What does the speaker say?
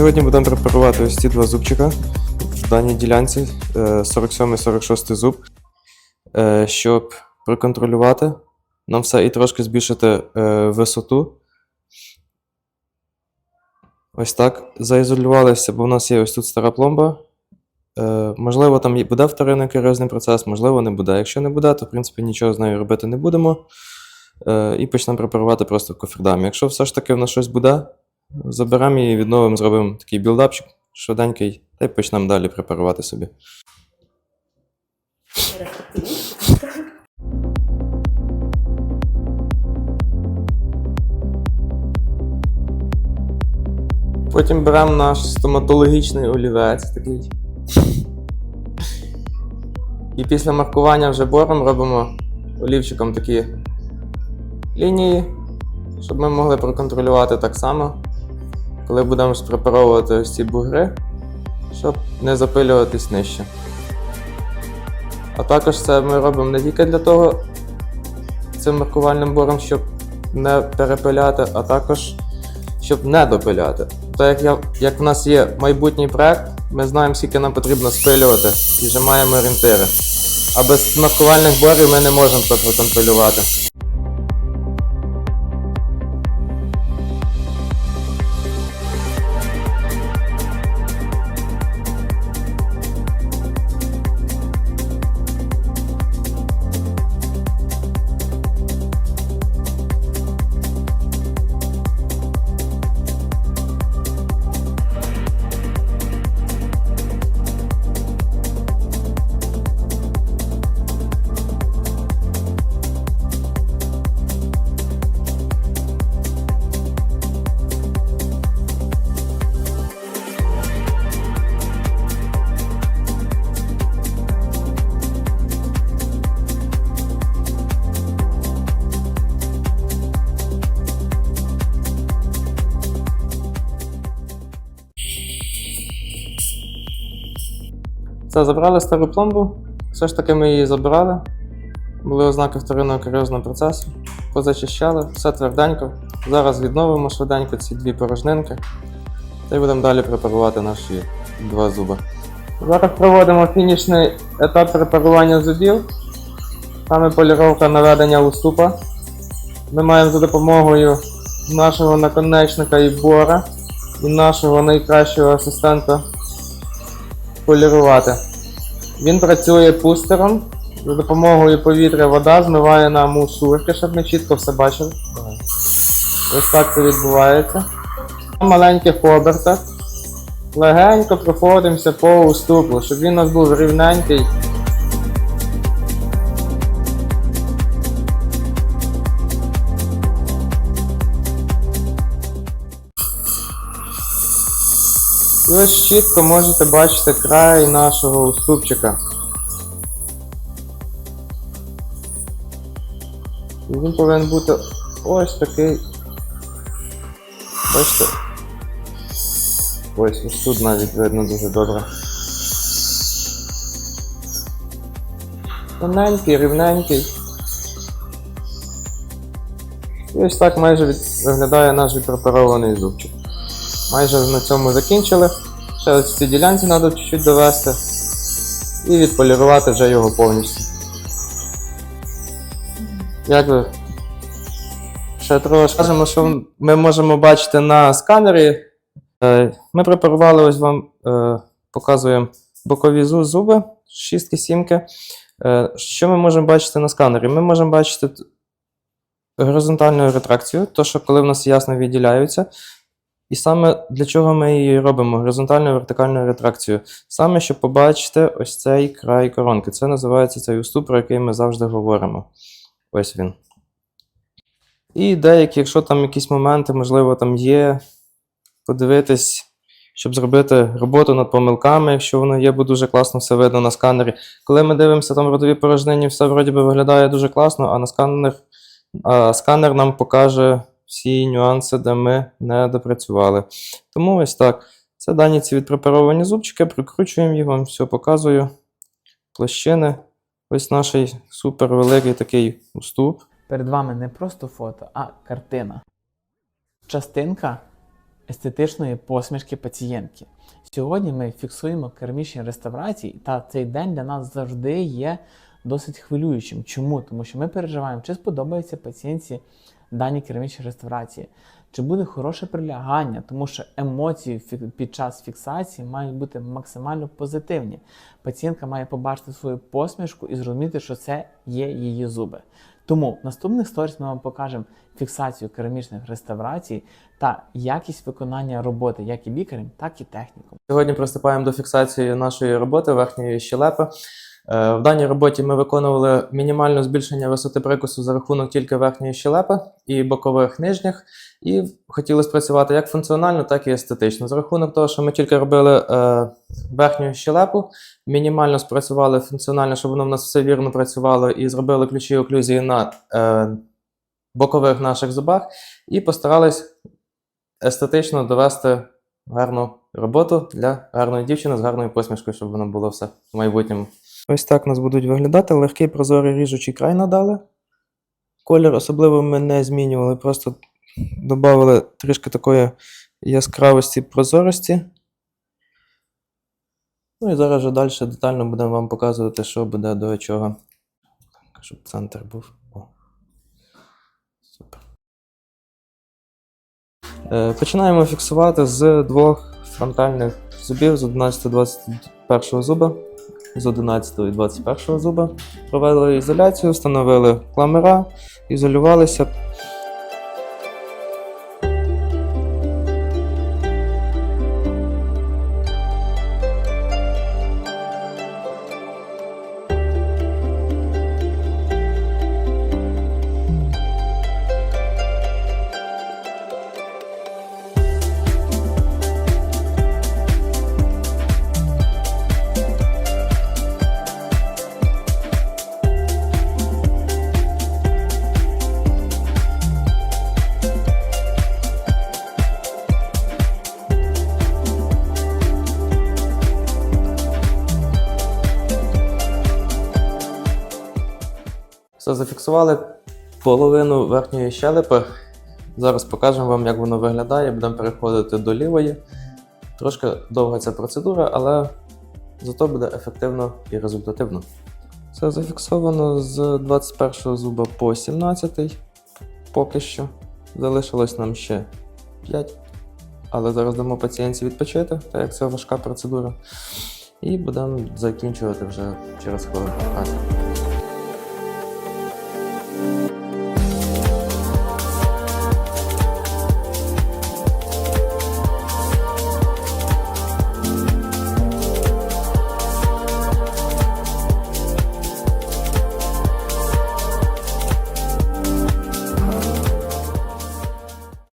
Сьогодні будемо препарувати ось ці два зубчика в даній ділянці е, 47 і 46 зуб, Е, щоб проконтролювати нам все і трошки збільшити е, висоту. Ось так. Заізолювалися, бо в нас є ось тут стара пломба. Е, можливо, там буде вторинний каріозний процес, можливо, не буде. Якщо не буде, то в принципі нічого з нею робити не будемо. Е, і почнемо препарувати просто кофердам. Якщо все ж таки в нас щось буде, заберемо її, відновимо, зробимо такий білдапчик швиденький, та й почнемо далі препарувати собі. Потім беремо наш стоматологічний олівець такий. І після маркування вже бором робимо олівчиком такі лінії, щоб ми могли проконтролювати так само, коли будемо спрепаровувати ось ці бугри, щоб не запилюватись нижче. А також це ми робимо не тільки для того цим маркувальним бором, щоб не перепиляти, а також щоб не допиляти. Так як, я, як в нас є майбутній проект, ми знаємо, скільки нам потрібно спилювати і вже маємо орієнтири. А без маркувальних борів ми не можемо це проконтролювати. Це забрали стару пломбу. Все ж таки ми її забирали. Були ознаки вторинного каріозного процесу. Позачищали, все тверденько. Зараз відновимо швиденько ці дві порожнинки. Та й будемо далі препарувати наші два зуби. Зараз проводимо фінішний етап препарування зубів. Саме поліровка наведення уступа. Ми маємо за допомогою нашого наконечника і бора і нашого найкращого асистента полірувати. Він працює пустером. За допомогою повітря вода змиває нам усурки, щоб ми чітко все бачили. Ось так це відбувається. На маленьких обертах легенько проходимося по уступу, щоб він у нас був рівненький. Ось чітко можете бачити край нашого уступчика. Він повинен бути ось такий. Бачите? Ось ось тут навіть видно дуже добре. Тоненький, рівненький. І ось так майже виглядає наш відпрепарований зубчик. Майже на цьому закінчили. Ще ось в цій ділянці треба чуть-чуть довести. І відполірувати вже його повністю. Як ви? Ще трошки скажемо, що ми можемо бачити на сканері. Е, Ми препарували ось вам, е, показуємо бокові зуби, шістки, сімки. Е, Що ми можемо бачити на сканері? Ми можемо бачити горизонтальну ретракцію, то що коли в нас ясно відділяються. І саме для чого ми її робимо? Горизонтальну вертикальну ретракцію. Саме щоб побачити ось цей край коронки. Це називається цей уступ, про який ми завжди говоримо. Ось він. І деякі, якщо там якісь моменти, можливо, там є, подивитись, щоб зробити роботу над помилками, якщо воно є, бо дуже класно все видно на сканері. Коли ми дивимося там родові порожнині, все вроді би виглядає дуже класно, а на сканер, а сканер нам покаже всі нюанси, де ми не допрацювали. Тому ось так. Це дані ці відпрепаровані зубчики, прикручуємо їх, вам все показую. Площини. Ось наш супер великий такий уступ. Перед вами не просто фото, а картина. Частинка естетичної посмішки пацієнтки. Сьогодні ми фіксуємо керамічні реставрації, та цей день для нас завжди є досить хвилюючим. Чому? Тому що ми переживаємо, чи сподобається пацієнтці дані керамічні реставрації, чи буде хороше прилягання, тому що емоції під час фіксації мають бути максимально позитивні. Пацієнтка має побачити свою посмішку і зрозуміти, що це є її зуби. Тому в наступних сторіс ми вам покажемо фіксацію керамічних реставрацій та якість виконання роботи як і лікарем, так і техніком. Сьогодні приступаємо до фіксації нашої роботи верхньої щелепи. Е, В даній роботі ми виконували мінімальне збільшення висоти прикусу за рахунок тільки верхньої щелепи і бокових нижніх, і хотіли спрацювати як функціонально, так і естетично. За рахунок того, що ми тільки робили е, верхню щелепу, мінімально спрацювали функціонально, щоб воно в нас все вірно працювало, і зробили ключі оклюзії на е, бокових наших зубах, і постарались естетично довести гарну роботу для гарної дівчини з гарною посмішкою, щоб воно було все в майбутньому. Ось так у нас будуть виглядати. Легкий прозорий ріжучий край надали. Колір особливо ми не змінювали, просто додали трішки такої яскравості прозорості. Ну і зараз вже далі детально будемо вам показувати, що буде до чого. Щоб центр був. О. Супер. Е, Починаємо фіксувати з двох фронтальних зубів з 11-21 зуба, з 11 і 21 зуба. Провели ізоляцію, встановили кламера, ізолювалися. Все, зафіксували половину верхньої щелепи. Зараз покажемо вам, як воно виглядає. Будемо переходити до лівої. Трошки довга ця процедура, але зато буде ефективно і результативно. Все зафіксовано з 21 зуба по 17 поки що. Залишилось нам ще 5. Але зараз дамо пацієнтці відпочити, так як це важка процедура. І будемо закінчувати вже через хвилин 15.